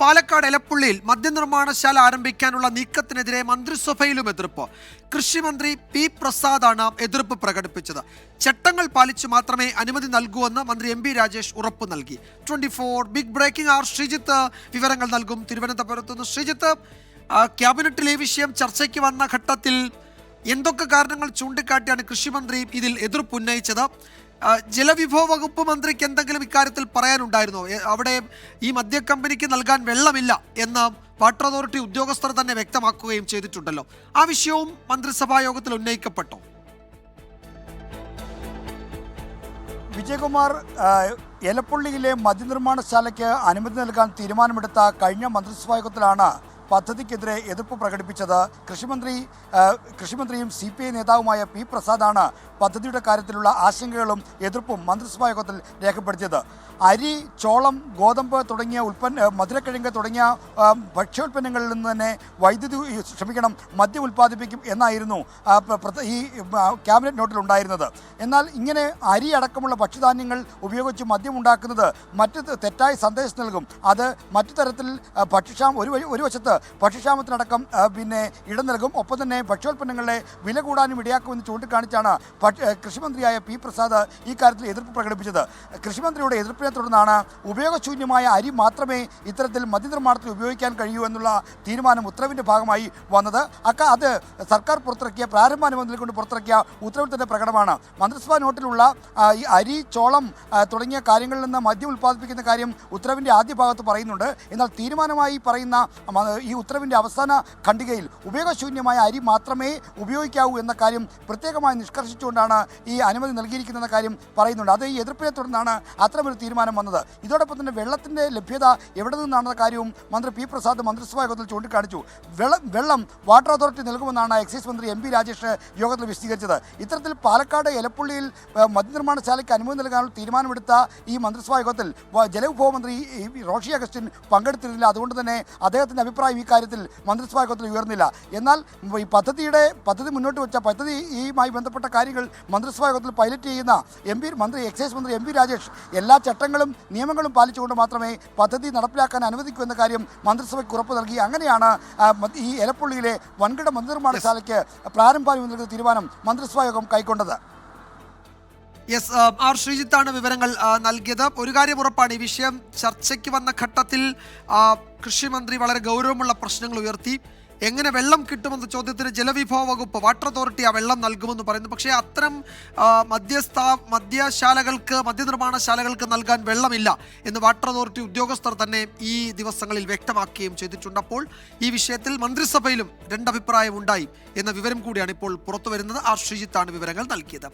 പാലക്കാട് എലപ്പുള്ളിയിൽ മദ്യനിർമ്മാണശാല ആരംഭിക്കാനുള്ള നീക്കത്തിനെതിരെ മന്ത്രിസഭയിലും എതിർപ്പ്. കൃഷിമന്ത്രി പി പ്രസാദാണ് എതിർപ്പ് പ്രകടിപ്പിച്ചത്. ചട്ടങ്ങൾ പാലിച്ചു മാത്രമേ അനുമതി നൽകൂവെന്ന് മന്ത്രി എം രാജേഷ് ഉറപ്പ് നൽകി. Twenty four big breaking R Sreejith വിവരങ്ങൾ നൽകും തിരുവനന്തപുരത്ത് നിന്ന്. ശ്രീജിത്ത് ക്യാബിനറ്റിൽ ഈ വിഷയം ചർച്ചയ്ക്ക് വന്ന ഘട്ടത്തിൽ എന്തൊക്കെ കാരണങ്ങൾ ചൂണ്ടിക്കാട്ടിയാണ് കൃഷിമന്ത്രി ഇതിൽ എതിർപ്പ് ഉന്നയിച്ചത്? ജലവിഭവ വകുപ്പ് മന്ത്രിക്ക് എന്തെങ്കിലും ഇക്കാര്യത്തിൽ പറയാനുണ്ടായിരുന്നോ? അവിടെ ഈ മദ്യ കമ്പനിക്ക് നൽകാൻ വെള്ളമില്ല എന്ന് വാട്ടർ അതോറിറ്റി ഉദ്യോഗസ്ഥർ തന്നെ വ്യക്തമാക്കുകയും ചെയ്തിട്ടുണ്ടല്ലോ. ആ വിഷയവും മന്ത്രിസഭാ യോഗത്തിൽ ഉന്നയിക്കപ്പെട്ടോ? വിജയകുമാർ എലപ്പുള്ളിയിലെ മദ്യനിർമ്മാണശാലയ്ക്ക് അനുമതി നൽകാൻ തീരുമാനമെടുത്ത കഴിഞ്ഞ മന്ത്രിസഭാ യോഗത്തിലാണ് പദ്ധതിക്കെതിരെ എതിർപ്പ് പ്രകടിപ്പിച്ചത് കൃഷിമന്ത്രി കൃഷിമന്ത്രിയും സി പി ഐ നേതാവുമായ പി പ്രസാദാണ് പദ്ധതിയുടെ കാര്യത്തിലുള്ള ആശങ്കകളും എതിർപ്പും മന്ത്രിസഭാ യോഗത്തിൽ രേഖപ്പെടുത്തിയത്. അരി ചോളം ഗോതമ്പ് തുടങ്ങിയ ഉൽപ്പന്ന മധുരക്കിഴങ്ങ് തുടങ്ങിയ ഭക്ഷ്യോൽപ്പന്നങ്ങളിൽ നിന്ന് തന്നെ വൈദ്യുതി ക്ഷമിക്കണം മദ്യം ഉൽപ്പാദിപ്പിക്കും എന്നായിരുന്നു ഈ ക്യാബിനറ്റ് നോട്ടിൽ ഉണ്ടായിരുന്നത്. എന്നാൽ ഇങ്ങനെ അരി അടക്കമുള്ള ഭക്ഷ്യധാന്യങ്ങൾ ഉപയോഗിച്ച് മദ്യം ഉണ്ടാക്കുന്നത് മറ്റ് തെറ്റായ സന്ദേശം നൽകും. അത് മറ്റു തരത്തിൽ ഭക്ഷ്യക്ഷാമം ഒരു ഒരു വശത്ത് ഭക്ഷ്യക്ഷാമത്തിനടക്കം പിന്നെ ഇടം നൽകും. ഒപ്പം തന്നെ ഭക്ഷ്യോൽപ്പന്നങ്ങളുടെ വില കൂടാനും ഇടയാക്കുമെന്ന് ചൂണ്ടിക്കാണിച്ചാണ് കൃഷിമന്ത്രിയായ പി പ്രസാദ് ഈ കാര്യത്തിൽ എതിർപ്പ് പ്രകടിപ്പിച്ചത്. കൃഷിമന്ത്രിയുടെ എതിർപ്പിനെ തുടർന്നാണ് ഉപയോഗശൂന്യമായ അരി മാത്രമേ ഇത്തരത്തിൽ മദ്യനിർമ്മാണത്തിൽ ഉപയോഗിക്കാൻ കഴിയൂ എന്നുള്ള തീരുമാനം ഉത്തരവിന്റെ ഭാഗമായി വന്നത്. അക്ക അത് സർക്കാർ പുറത്തിറക്കിയ പ്രാരംഭ പ്രാരംഭാനുമതി കൊണ്ട് പുറത്തിറക്കിയ ഉത്തരവിൽ തന്നെ പ്രകടമാണ് മന്ത്രിസഭാ നോട്ടിലുള്ള ഈ അരി ചോളം തുടങ്ങിയ കാര്യങ്ങളിൽ നിന്ന് മദ്യം ഉൽപ്പാദിപ്പിക്കുന്ന കാര്യം ഉത്തരവിന്റെ ആദ്യ ഭാഗത്ത് പറയുന്നുണ്ട്. എന്നാൽ തീരുമാനമായി പറയുന്ന ഈ ഉത്തരവിന്റെ അവസാന ഖണ്ഡികയിൽ ഉപയോഗശൂന്യമായ അരി മാത്രമേ ഉപയോഗിക്കാവൂ എന്ന കാര്യം പ്രത്യേകമായി നിഷ്കർഷിച്ചുകൊണ്ടാണ് ഈ അനുമതി നൽകിയിരിക്കുന്നതെന്ന കാര്യം പറയുന്നുണ്ട്. അത് ഈ എതിർപ്പിനെ തുടർന്നാണ് അത്തരമൊരു തീരുമാനം വന്നത്. ഇതോടൊപ്പം തന്നെ വെള്ളത്തിന്റെ ലഭ്യത എവിടെ നിന്നാണെന്ന കാര്യവും മന്ത്രി പി പ്രസാദ് മന്ത്രിസഭാ യോഗത്തിൽ ചൂണ്ടിക്കാണിച്ചു. വെള്ളം വാട്ടർ അതോറിറ്റി നൽകുമെന്നാണ് എക്സൈസ് മന്ത്രി എം പി രാജേഷ് യോഗത്തിൽ വിശദീകരിച്ചത്. ഇത്തരത്തിൽ പാലക്കാട് എലപ്പുള്ളിയിൽ മദ്യനിർമ്മാണശാലയ്ക്ക് അനുമതി നൽകാനുള്ള തീരുമാനമെടുത്ത ഈ മന്ത്രിസഭാ യോഗത്തിൽ ജലവിഭവ മന്ത്രി റോഷി അഗസ്റ്റിൻ പങ്കെടുത്തിരുന്നില്ല. അതുകൊണ്ട് തന്നെ അദ്ദേഹത്തിന്റെ അഭിപ്രായം കാര്യത്തിൽ മന്ത്രിസഭാ യോഗത്തിൽ ഉയർന്നില്ല. എന്നാൽ ഈ പദ്ധതിയുടെ പദ്ധതി മുന്നോട്ട് വെച്ച പദ്ധതി ഈയുമായി ബന്ധപ്പെട്ട കാര്യങ്ങൾ മന്ത്രിസഭാ യോഗത്തിൽ പൈലറ്റ് ചെയ്യുന്ന എം പി മന്ത്രി എക്സൈസ് മന്ത്രി എം പി രാജേഷ് എല്ലാ ചട്ടങ്ങളും നിയമങ്ങളും പാലിച്ചുകൊണ്ട് മാത്രമേ പദ്ധതി നടപ്പിലാക്കാൻ അനുവദിക്കൂ എന്ന കാര്യം മന്ത്രിസഭയ്ക്ക് ഉറപ്പ് നൽകി. അങ്ങനെയാണ് ഈ എലപ്പുള്ളിയിലെ വൻകിട മന്ത്രിനിർമ്മാണശാലയ്ക്ക് പ്രാരംഭ തീരുമാനം മന്ത്രിസഭാ യോഗം കൈക്കൊണ്ടത്. യെസ് ആർ ശ്രീജിത്താണ് വിവരങ്ങൾ നൽകിയത്. ഒരു കാര്യം ഉറപ്പാണ് ഈ വിഷയം ചർച്ചയ്ക്ക് വന്ന ഘട്ടത്തിൽ ആ, കൃഷിമന്ത്രി വളരെ ഗൗരവമുള്ള പ്രശ്നങ്ങൾ ഉയർത്തി. എങ്ങനെ വെള്ളം കിട്ടുമെന്ന ചോദ്യത്തിന് ജലവിഭവ വകുപ്പ് വാട്ടർ അതോറിറ്റി ആ വെള്ളം നൽകുമെന്ന് പറയുന്നു. പക്ഷേ അത്തരം മധ്യസ്ഥാ മദ്യശാലകൾക്ക് മദ്യനിർമ്മാണശാലകൾക്ക് നൽകാൻ വെള്ളമില്ല എന്ന് വാട്ടർ അതോറിറ്റി ഉദ്യോഗസ്ഥർ തന്നെ ഈ ദിവസങ്ങളിൽ വ്യക്തമാക്കുകയും ചെയ്തിട്ടുണ്ട്. അപ്പോൾ ഈ വിഷയത്തിൽ മന്ത്രിസഭയിലും രണ്ടഭിപ്രായം ഉണ്ടായി എന്ന വിവരം കൂടിയാണ് ഇപ്പോൾ പുറത്തു വരുന്നത് ആർ ശ്രീജിത്താണ് വിവരങ്ങൾ നൽകിയത്.